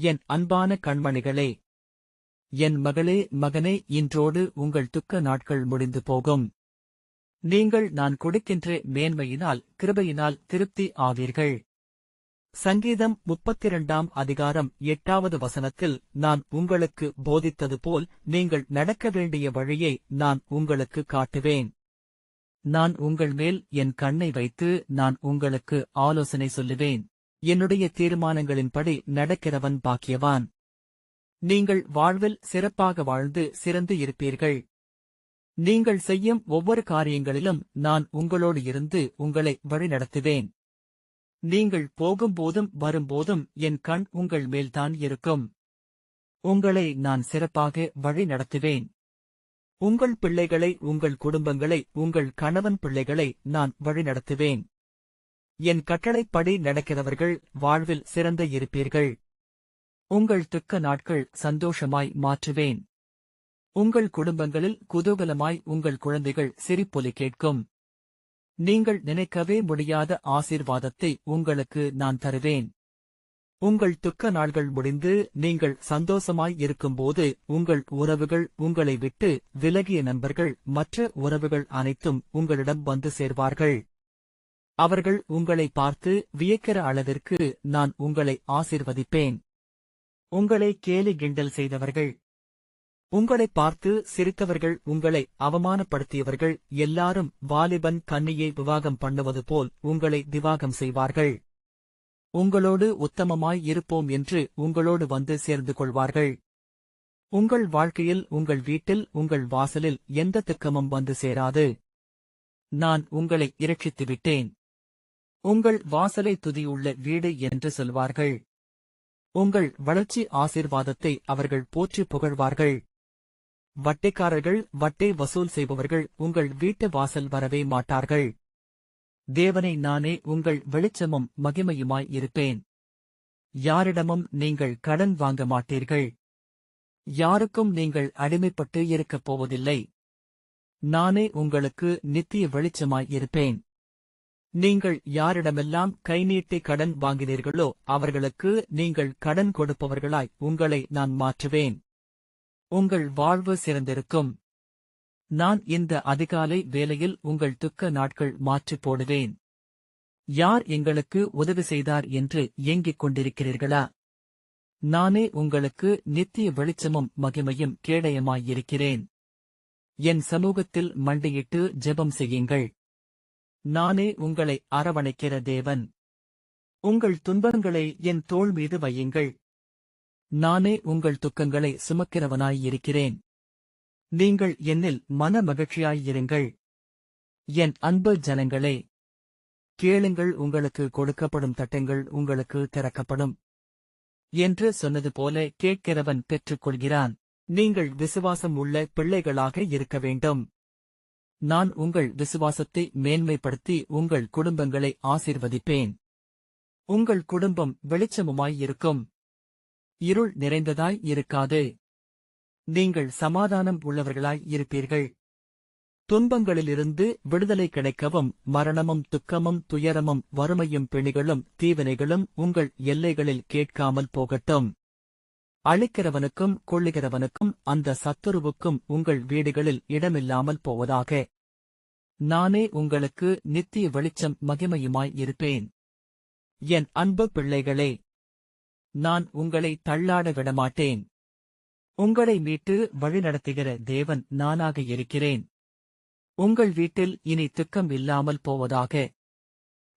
என் அன்பான கண்மணிகளே என் மகளே மகனே இன்றோடு உங்கள் துக்க நாட்கள் முடிந்து போகும். நீங்கள் நான் கொடுக்கின்ற மேன்மையினால் கிருபையினால் திருப்தி ஆவீர்கள். சங்கீதம் முப்பத்திரண்டாம் அதிகாரம் எட்டாவது வசனத்தில் நான் உங்களுக்கு போதித்தது போல் நீங்கள் நடக்க வேண்டிய வழியை நான் உங்களுக்கு காட்டுவேன். நான் உங்கள் மேல் என் கண்ணை வைத்து நான் உங்களுக்கு ஆலோசனை சொல்லுவேன். என்னுடைய தீர்மானங்களின்படி நடக்கிறவன் பாக்கியவான். நீங்கள் வாழ்வில் சிறப்பாக வாழ்ந்து சிறந்து இருப்பீர்கள். நீங்கள் செய்யும் ஒவ்வொரு காரியங்களிலும் நான் உங்களோடு இருந்து உங்களை வழிநடத்துவேன். நீங்கள் போகும்போதும் வரும்போதும் என் கண் உங்கள் மேல்தான் இருக்கும். உங்களை நான் சிறப்பாக வழி நடத்துவேன் உங்கள் பிள்ளைகளை உங்கள் குடும்பங்களை உங்கள் கணவன் பிள்ளைகளை நான் வழிநடத்துவேன். என் கட்டளைப்படி நடக்கிறவர்கள் வாழ்வில் சிறந்த இருப்பீர்கள். உங்கள் துக்க நாட்கள் சந்தோஷமாய் மாற்றுவேன். உங்கள் குடும்பங்களில் குதூகலமாய் உங்கள் குழந்தைகள் சிரிப்பொலி கேட்கும். நீங்கள் நினைக்கவே முடியாத ஆசீர்வாதத்தை உங்களுக்கு நான் தருவேன். உங்கள் துக்க நாள்கள் முடிந்து நீங்கள் சந்தோஷமாய் இருக்கும்போது உங்கள் உறவுகள் உங்களை விட்டு விலகிய நண்பர்கள் மற்ற உறவுகள் அனைத்தும் உங்களிடம் வந்து சேர்வார்கள். அவர்கள் உங்களை பார்த்து வியக்கிற அளவிற்கு நான் உங்களை ஆசிர்வதிப்பேன். உங்களை கேலி கிண்டல் செய்தவர்கள். உங்களை பார்த்து சிரித்தவர்கள் உங்களை அவமானப்படுத்தியவர்கள் எல்லாரும் வாலிபன் கன்னியை விவாகம் பண்ணுவது போல் உங்களை திவாகம் செய்வார்கள். உங்களோடு உத்தமமாய் இருப்போம் என்று உங்களோடு வந்து சேர்ந்து கொள்வார்கள். உங்கள் வாழ்க்கையில் உங்கள் வீட்டில் உங்கள் வாசலில் எந்த திக்கமும் வந்து சேராது. நான் உங்களை இரட்சித்து விட்டேன் உங்கள் வாசலை துதியுள்ள வீடு என்று சொல்வார்கள். உங்கள் வளர்ச்சி ஆசீர்வாதத்தை அவர்கள் போற்றி புகழ்வார்கள். வட்டைக்காரர்கள் வட்டை வசூல் செய்பவர்கள் உங்கள் வீட்டு வாசல் வரவே மாட்டார்கள். தேவனை நானே உங்கள் வெளிச்சமும் மகிமையுமாய் இருப்பேன். யாரிடமும் நீங்கள் கடன் வாங்க மாட்டீர்கள். யாருக்கும் நீங்கள் அடிமைப்பட்டு இருக்கப் போவதில்லை. நானே உங்களுக்கு நித்திய வெளிச்சமாய் இருப்பேன். நீங்கள் யாரிடமெல்லாம் கைநீட்டி கடன் வாங்கினீர்களோ அவர்களுக்கு நீங்கள் கடன் கொடுப்பவர்களாய் உங்களை நான் மாற்றுவேன். உங்கள் வாழ்வு சிறந்திருக்கும். நான் இந்த அதிகாலை வேலையில் உங்கள் துக்க நாட்கள் மாற்றிப் போடுவேன். யார் எங்களுக்கு உதவி செய்தார் என்று ஏங்கிக் கொண்டிருக்கிறீர்களா? நானே உங்களுக்கு நித்திய வெளிச்சமும் மகிமையும் கேடயமாயிருக்கிறேன். என் சமூகத்தில் மண்டியிட்டு ஜெபம் செய்யுங்கள். நானே உங்களை அரவணைக்கிற தேவன். உங்கள் துன்பங்களை என் தோள் மீது வையுங்கள். நானே உங்கள் துக்கங்களை சுமக்கிறவனாயிருக்கிறேன் நீங்கள் என்னில் மன மகிழ்ச்சியாயிருங்கள் என் அன்பு ஜனங்களே கேளுங்கள் உங்களுக்கு கொடுக்கப்படும் தட்டங்கள் உங்களுக்கு திறக்கப்படும். என்று சொன்னது போல கேட்கிறவன் பெற்றுக்கொள்கிறான். நீங்கள் விசுவாசம் உள்ள பிள்ளைகளாக இருக்க வேண்டும். நான் உங்கள் விசுவாசத்தை மேன்மைப்படுத்தி உங்கள் குடும்பங்களை ஆசீர்வதிப்பேன். உங்கள் குடும்பம் வெளிச்சமுமாயிருக்கும் இருள் நிறைந்ததாய் இருக்காது. நீங்கள் சமாதானம் உள்ளவர்களாய் இருப்பீர்கள். துன்பங்களிலிருந்து விடுதலை கிடைக்கவும் மரணமும் துக்கமும் துயரமும் வறுமையும் பிணிகளும் தீவினைகளும் உங்கள் எல்லைகளில் கேட்காமல் போகட்டும். அழிக்கிறவனுக்கும் கொள்ளுகிறவனுக்கும் அந்த சத்துருவுக்கும் உங்கள் வீடுகளில் இடமில்லாமல் போவதாக. நானே உங்களுக்கு நித்திய வெளிச்சம் மகிமையுமாய் இருப்பேன். என் அன்பு பிள்ளைகளே நான் உங்களை தள்ளாட விடமாட்டேன். உங்களை மீட்டு வழிநடத்துகிற தேவன் நானாக இருக்கிறேன். உங்கள் வீட்டில் இனி துக்கம் இல்லாமல் போவதாக.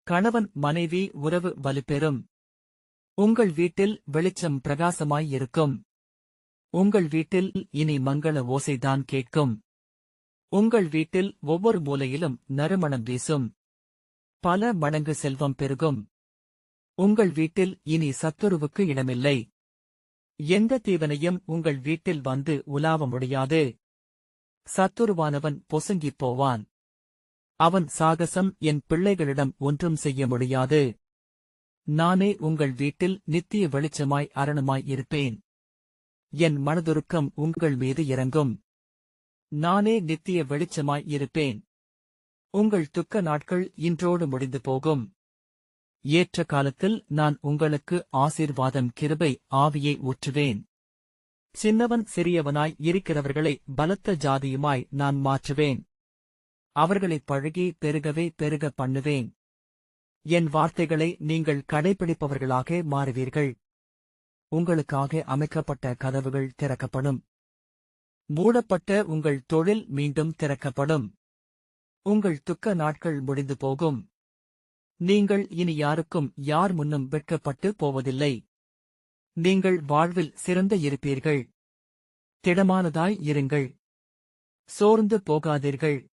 கணவன் மனைவி உறவு வலுப்பெறும். உங்கள் வீட்டில் வெளிச்சம் பிரகாசமாய் இருக்கும் உங்கள் வீட்டில் இனி மங்கள ஓசைதான் கேட்கும். உங்கள் வீட்டில் ஒவ்வொரு மூலையிலும் நறுமணம் வீசும். பல மடங்கு செல்வம் பெருகும். உங்கள் வீட்டில் இனி சத்துருவுக்கு இடமில்லை. எந்த தீவனையும் உங்கள் வீட்டில் வந்து உலாவ முடியாது. சத்துருவானவன் பொசுங்கிப் போவான். அவன் சாகசம் என் பிள்ளைகளிடம் ஒன்றும் செய்ய முடியாது. நானே உங்கள் வீட்டில் நித்திய வெளிச்சமாய் அரணமாய் இருப்பேன். என் மனதுருக்கம் உங்கள் மீது இறங்கும். நானே நித்திய வெளிச்சமாய் இருப்பேன். உங்கள் துக்க நாட்கள் இன்றோடு முடிந்து போகும். ஏற்ற காலத்தில் நான் உங்களுக்கு ஆசீர்வாதம் கிருபை ஆவியை ஊற்றுவேன். சின்னவன் சிறியவனாய் இருக்கிறவர்களை பலத்த ஜாதியுமாய் நான் மாற்றுவேன். அவர்களைப் பழகி பெருகவே பெருக பண்ணுவேன். என் வார்த்தைகளை நீங்கள் கடைபிடிப்பவர்களாக மாறுவீர்கள். உங்களுக்காக அமைக்கப்பட்ட கதவுகள் திறக்கப்படும். மூடப்பட்ட உங்கள் தொழில் மீண்டும் திறக்கப்படும். உங்கள் துக்க நாட்கள் முடிந்து போகும். நீங்கள் இனி யாருக்கும் யார் முன்னும் வெட்கப்பட்டு போவதில்லை. நீங்கள் வாழ்வில் சிறந்த இருப்பீர்கள். திடமானதாய் இருங்கள். சோர்ந்து போகாதீர்கள்.